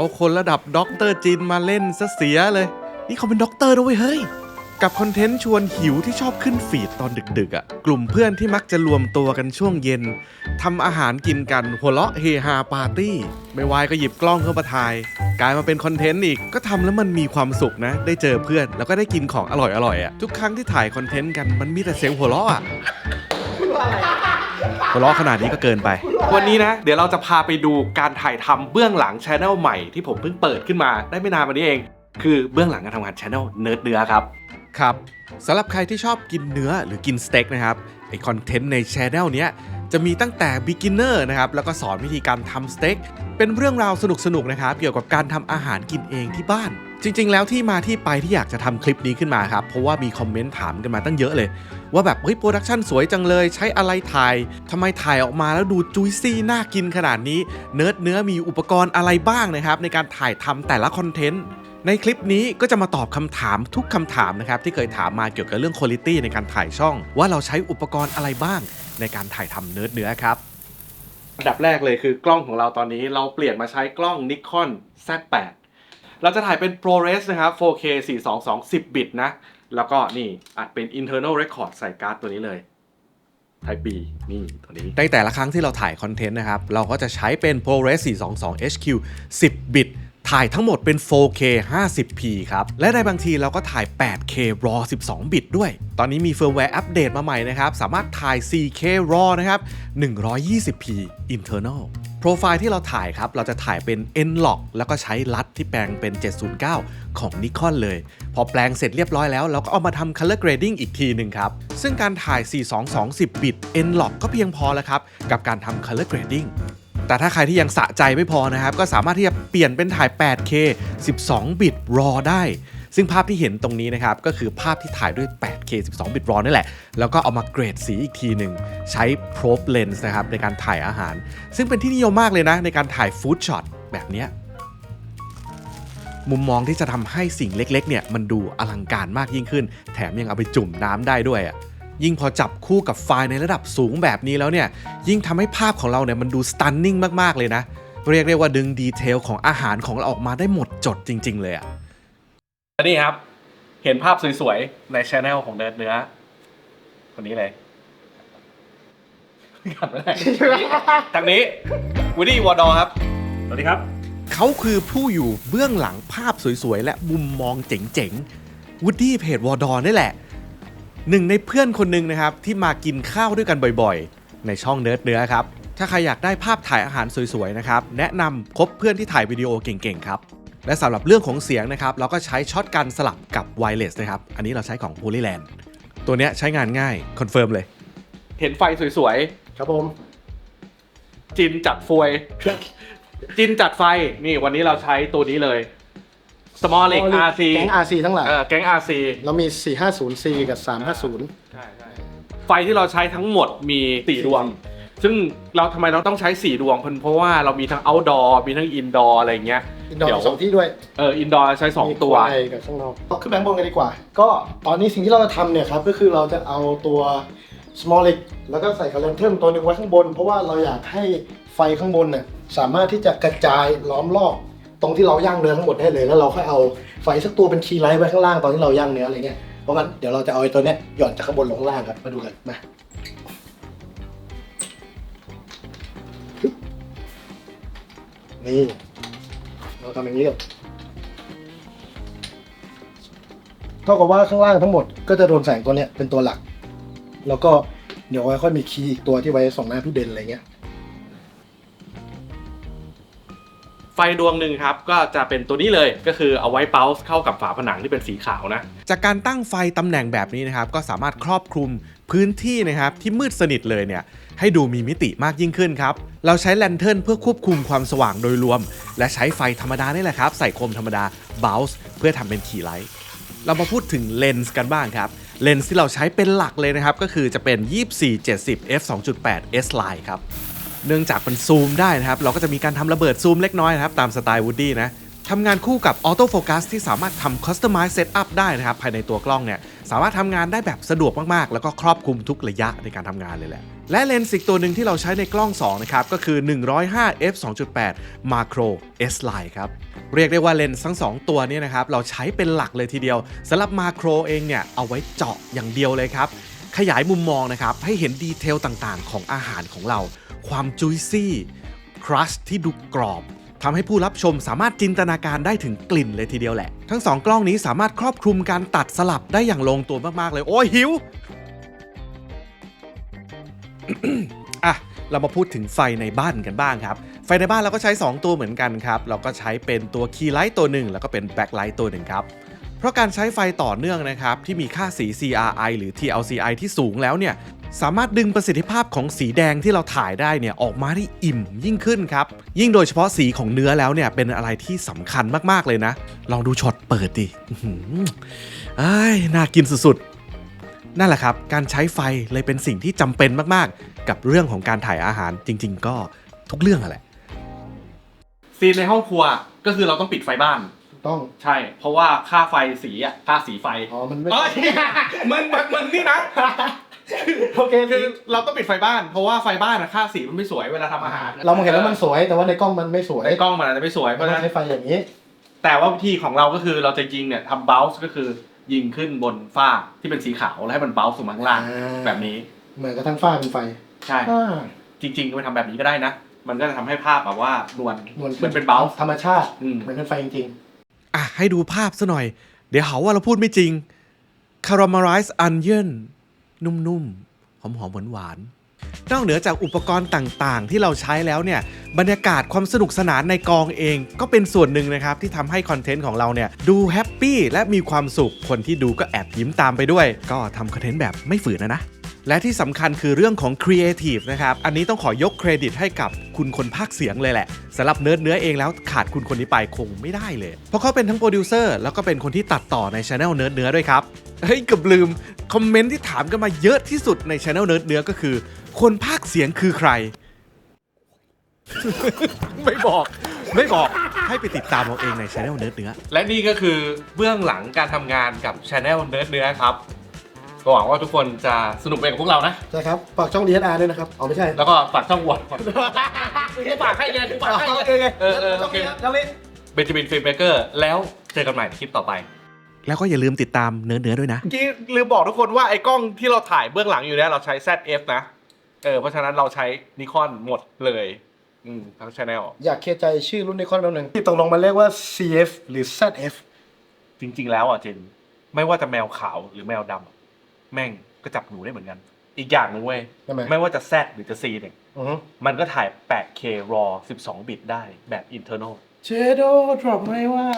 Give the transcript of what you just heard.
เอาคนระดับด็อกเตอร์จินมาเล่นซะเสียเลย นี่เขาเป็นด็อกเตอร์ด้วยเฮ้ย กับคอนเทนต์ชวนหิวที่ชอบขึ้นฟีดตอนดึกๆอะ่ะ กลุ่มเพื่อนที่มักจะรวมตัวกันช่วงเย็นทำอาหารกินกันหัวเราะเฮฮาปาร์ตี้ ไม่วายก็หยิบกล้องเข้ามาถ่าย กลายมาเป็นคอนเทนต์อีกก็ทำแล้วมันมีความสุขนะ ได้เจอเพื่อนแล้วก็ได้กินของอร่อยๆอะ่ะทุกครั้งที่ถ่ายคอนเทนต์กันมันมีแต่เสียงหัวเราะอะ หัวเราะขนาดนี้ก็เกินไป วันนี้นะ เดี๋ยวเราจะพาไปดูการถ่ายทำเบื้องหลังช anel ใหม่ที่ผมเพิ่งเปิดขึ้นมาได้ไม่นานมานี้เอง คือเบื้องหลังการทำงานช anel เนิร์ดเนื้อครับ ครับสำหรับใครที่ชอบกินเนื้อหรือกินสเต็กนะครับไอคอนเทนต์ในช anel เนี้ยจะมีตั้งแต่ beginner นะครับแล้วก็สอนวิธีการทำสเต็กเป็นเรื่องราวสนุกๆนะครับเกี่ยวกับการทำอาหารกินเองที่บ้าน จริง ๆ แล้วที่มาที่ไปที่อยากจะทำคลิปนี้ขึ้นมาครับเพราะว่ามีคอมเมนต์ถามกันมาตั้งเยอะเลย ว่าแบบเฮ้ยโปรดักชันสวยจังเลย ใช้อะไรถ่ายทำไมถ่ายออกมาแล้วดูจุยซี่น่ากินขนาดนี้ เนิร์ดเนื้อมีอุปกรณ์อะไรบ้างนะครับในการถ่ายทำแต่ละคอนเทนต์ ในคลิปนี้ก็จะมาตอบคำถามทุกคำถามนะครับที่เคยถามมาเกี่ยวกับเรื่องคุณภาพในการถ่ายช่อง ว่าเราใช้อุปกรณ์อะไรบ้างในการถ่ายทำเนิร์ดเนื้อครับอันดับแรกเลยคือกล้องของเราตอนนี้เราเปลี่ยนมาใช้กล้อง Nikon Z8 เราจะถ่ายเป็น ProRes นะครับ 4K 422 10 บิตนะ แล้วก็นี่อัดเป็น internal record ใส่การ์ดตัวนี้เลย Type B นี่ตัวนี้ในแต่ละครั้งที่เราถ่ายคอนเทนต์นะครับ เราก็จะใช้เป็น ProRes 422 HQ 10 บิต ถ่ายทั้งหมดเป็น 4K 50p ครับ และในบางทีเราก็ถ่าย 8K RAW 12 บิตด้วย ตอนนี้มีเฟิร์มแวร์อัปเดตมาใหม่นะครับ สามารถถ่าย 4K RAW นะครับ 120p internal โปรไฟล์ที่เราถ่ายครับ เราจะถ่ายเป็น N-Log แล้วก็ใช้ลัดที่แปลงเป็น 709 ของ Nikon เลย พอแปลงเสร็จเรียบร้อยแล้ว เราก็เอามาทำ color grading อีกทีหนึ่งครับ ซึ่งการถ่าย 4220บิต N-Log ก็เพียงพอแล้วครับ กับการทำ color grading แต่ถ้าใครที่ยังสะใจไม่พอนะครับ ก็สามารถที่จะเปลี่ยนเป็นถ่าย 8K 12 บิต RAW ได้ ซึ่งภาพที่เห็นตรงนี้นะครับ ก็คือภาพที่ถ่ายด้วย 8K 12 บิต RAW นี่แหละ แล้วก็เอามาเกรดสีอีกทีหนึ่ง ใช้ probe lens นะครับในการถ่ายอาหาร ซึ่งเป็นที่นิยมมากเลยนะ ในการถ่าย food shot แบบนี้มุมมองที่จะทำให้สิ่งเล็กๆเนี่ยมันดูอลังการมากยิ่งขึ้น แถมยังเอาไปจุ่มน้ำได้ด้วยอะ ยิ่งพอจับคู่กับไฟล์ในระดับสูงแบบนี้แล้วเนี่ย ยิ่งทำให้ภาพของเราเนี่ยมันดูสตันนิ่งมาก ๆ เลยนะ เรียกได้ว่าดึงดีเทลของอาหารของเราออกมาได้หมดจดจริง ๆ เลยอะนี่ครับ เห็นภาพสวย ๆ ในช anel ของเนิร์ดเนื้อ คนนี้เลยขันไม่ได้ทางนี้วูดี้วอร์ดอครับ สวัสดีครับ เขาคือผู้อยู่เบื้องหลังภาพสวย ๆ และมุมมองเจ๋ง ๆวูดดี้เพจวอร์ดอนี่แหละ หนึ่งในเพื่อนคนหนึ่งนะครับที่มากินข้าวด้วยกันบ่อยๆ ในช่องเนิร์ดเนื้อครับ ถ้าใครอยากได้ภาพถ่ายอาหารสวยๆนะครับแนะนำคบเพื่อนที่ถ่ายวิดีโอเก่งๆครับและสำหรับเรื่องของเสียงนะครับเราก็ใช้ช็อตกันสลับกับไวเลสนะครับอันนี้เราใช้ของ Polyland ตัวเนี้ยใช้งานง่ายคอนเฟิร์มเลย เห็นไฟสวยครับผม ๆ จินจัดฟวย จินจัดไฟนี่วันนี้เราใช้ตัวนี้เลย Small Lake RC แก๊ง RC ทั้งหลาย เออแก๊ง RC เรามี 450C กับ 350 ใช่ใช่ไฟที่เราใช้ทั้งหมดมี 4 ดวง ซึ่งเราทำไมเราต้องใช้ 4 ดวงเพราะว่าเรามีทั้ง outdoor มีทั้ง indoor อะไรอย่างเงี้ย อินดอเดี๋ยว ร์สองที่ด้วยเออ indoor ใช้ 2 ตัว มีข้างในกับข้างนอกขึ้นแบงค์บนกันดีกว่า ก็ตอนนี้สิ่งที่เราจะทำเนี่ยครับ ก็คือเราจะเอาตัว small leg แล้วก็ใส่คาเลนเทอร์ตัวหนึ่งไว้ข้างบน เพราะว่าเราอยากให้ไฟข้างบนเนี่ยสามารถที่จะกระจายล้อมรอบ ตรงที่เราย่างเนื้อทั้งหมดได้เลย แล้วเราค่อยเอาไฟสักตัวเป็นคีย์ไลท์ไว้ข้างล่างตอนที่เราย่างเนื้ออะไรเงี้ย เพราะงั้นเดี๋ยวเราจะเอาไอ้ตัวเนี้ยหย่อนจากข้างบนลงล่างครับมาดูกันมานี่เราทำอย่างนี้กันเท่ากับว่าข้างล่างทั้งหมดก็จะโดนแสงตัวเนี้ยเป็นตัวหลัก แล้วก็เดี๋ยวค่อยมีคีย์อีกตัวที่ไว้ส่องหน้าพี่เบนอะไรเงี้ย ฟดวงหนึ่งครับก็จะเป็นตัวนี้เลยก็คือเอาไว้เป้าเข้ากับฝาผนังที่เป็นสีขาวนะจากการตั้งไฟตำแหน่งแบบนี้นะครับก็สามารถครอบคลุมพื้นที่นะครับที่มืดสนิทเลยเนี่ยให้ดูมีมิติมากยิ่งขึ้นครับเราใช้แลนเทิร์นเพื่อควบคุมความสว่างโดยรวม และใช้ไฟธรรมดานี่แหละครับใส่โคมธรรมดาเบลส์เพื่อทำเป็นคีย์ไลท์เรามาพูดถึงเลนส์กันบ้างครับเลนส์ที่เราใช้เป็นหลักเลยนะครับก็คือจะเป็น 24-70 f 2.8 s line ครับ เนื่องจากมันซูมได้นะครับ เราก็จะมีการทำระเบิดซูมเล็กน้อยนะครับ ตามสไตล์วูดดี้นะทำงานคู่กับออโต้โฟกัสที่สามารถทำ Customize Setup ได้นะครับ ภายในตัวกล้องเนี่ย สามารถทำงานได้แบบสะดวกมาก ๆ แล้วก็ครอบคลุมทุกระยะในการทำงานเลยแหละและเลนส์อีกตัวหนึ่งที่เราใช้ในกล้อง 2 นะครับ ก็คือ 105 f 2.8 macro s line ครับ เรียกได้ว่าเลนส์ทั้ง 2 ตัวนี้นะครับ เราใช้เป็นหลักเลยทีเดียวสำหรับ macro เองเนี่ย เอาไว้เจาะอย่างเดียวเลยครับ ขยายมุมมองนะครับ ให้เห็นดีเทลต่างๆ ของอาหารของเรา ความจุยซี่ครัชที่ดูกรอบทำให้ผู้รับชมสามารถจินตนาการได้ถึงกลิ่นเลยทีเดียวแหละ ทั้งสองกล้องนี้สามารถครอบคลุมการตัดสลับได้อย่างลงตัวมากๆเลย โอ้ยหิว อะ เรามาพูดถึงไฟในบ้านกันบ้างครับ ไฟในบ้านเราก็ใช้ 2 ตัวเหมือนกันครับ เราก็ใช้เป็นตัวคีย์ไลท์ตัวหนึ่งแล้วก็เป็นแบ็คไลท์ตัวหนึ่งครับ เพราะการใช้ไฟต่อเนื่องนะครับที่มีค่าสี CRI หรือ TLCI ที่สูงแล้วเนี่ยสามารถดึงประสิทธิภาพของสีแดงที่เราถ่ายได้เนี่ยออกมาได้อิ่มยิ่งขึ้นครับ ยิ่งโดยเฉพาะสีของเนื้อแล้วเนี่ยเป็นอะไรที่สำคัญมากๆเลยนะ ลองดูช็อตเปิดดิอื้ออ้ายน่ากินสุดๆ นั่นแหละครับ การใช้ไฟเลยเป็นสิ่งที่จำเป็นมากๆ กับเรื่องของการถ่ายอาหารจริง ๆ ก็ทุกเรื่องอะแหละซีนในห้องครัวก็คือเราต้องปิดไฟบ้าน ต้อง ใช่ เพราะว่าค่าไฟสีอะค่าสีไฟอ๋อ มันไม่ เอ้ยมึงมึงมึงนี่นะโอเคคือเราต้องปิดไฟบ้าน เพราะว่าไฟบ้านอะค่าสีมันไม่สวยเวลาทำอาหารเรามองเห็นแล้วมันสวย แต่ว่าในกล้องมันไม่สวยในกล้องมันอาจจะไม่สวยเพเพราะราะฉะฉะนั้นั้นนใช้ไฟอย่างนี้ แต่ว่าวิธีของเราก็คือเราจะยิงเนี่ยทำเบลส์ก็คือยิงขึ้นบนฝ้าที่เป็นสีขาวแล้วให้มันเบลส์ลงมาข้างล่างอ่า แบบนี้ เหมือนกระทั่งฝ้าเป็นไฟใช่ อ่าจริงๆมันทำแบบนี้ก็ได้นะ มันก็จะทำให้ภาพแบบว่านวลนวลมันเป็นเบลส์ธรรมชาติ อืมเหมือนเป็นไฟจริง อะให้ดูภาพซะหน่อย เดี๋ยวหาว่าเราพูดไม่จริง Caramelize Onion นุ่มๆ หอมๆหวานๆนอกเหนือจากอุปกรณ์ต่างๆ ที่เราใช้แล้วเนี่ยบรรยากาศความสนุกสนานในกองเอง ก็เป็นส่วนหนึ่งนะครับที่ทำให้คอนเทนต์ของเราเนี่ยดูแฮปปี้และมีความสุขคนที่ดูก็แอบยิ้มตามไปด้วย ก็ทำคอนเทนต์แบบไม่ฝืนนะนะ และที่สำคัญคือเรื่องของ Creative นะครับ อันนี้ต้องขอยกเครดิตให้กับคุณคนภาคเสียงเลยแหละสำหรับเนิร์ดเนื้อเองแล้วขาดคุณคนนี้ไปคงไม่ได้เลย เพราะเขาเป็นทั้งโปรดิวเซอร์แล้วก็เป็นคนที่ตัดต่อในช anel เนิร์ดเนื้อด้วยครับเฮ้ยเกับลืม คอมเมนต์ที่ถามกันมาเยอะที่สุดในช anel เนิร์ดเนื้อก็คือ คนภาคเสียงคือใคร ไม่บอก ไม่บอกให้ไปติดตามเอาเองในช anel เนิร์ดเนื้อและนี่ก็คือเบื้องหลังการทำงานกับช anel เนิร์ดเนื้อครับ ก็หวังว่าทุกคนจะสนุกไปกับพวกเรานะๆใช่ครับ ฝากช่อง DSR ด้วยนะครับอ๋อไม่ใช่ แล้วก็ฝากช่องวอดก่อนกูฝากให้เลยกูฝากให้โอเลยเคโอเคเออเออโอเคช่องนี้เบนจามินฟิล์มเบเกอร์แล้วเจอกันใหม่ในคลิปต่อไป แล้วก็อย่าลืมติดตามเนื้อเนื้อด้วยนะ เมื่อกี้ลืมบอกทุกคนว่าไอ้กล้องที่เราถ่ายเบื้องหลังอยู่เนี่ยเราใช้ ZF นะ เออเพราะฉะนั้นเราใช้นิคอนหมดเลย อืมทั้งชแนลอยากเคลียร์ใจชื่อรุ่นในคอนแป๊บนึงที่ตกลงมันเรียกว่า CF หรือ ZF จริง ๆ แล้วอะเจน ไม่ว่าจะแมวขาวหรือแมวดำอะ แม่งก็จับหนูได้เหมือนกัน อีกอย่างหนึงเว้ยทำไม ไม่ว่าจะ Z หรือจะ C เนี่ยอือฮึมันก็ถ่าย 8K RAW 12 บิตได้แบบ internal เชโดดรอปไม่ว่า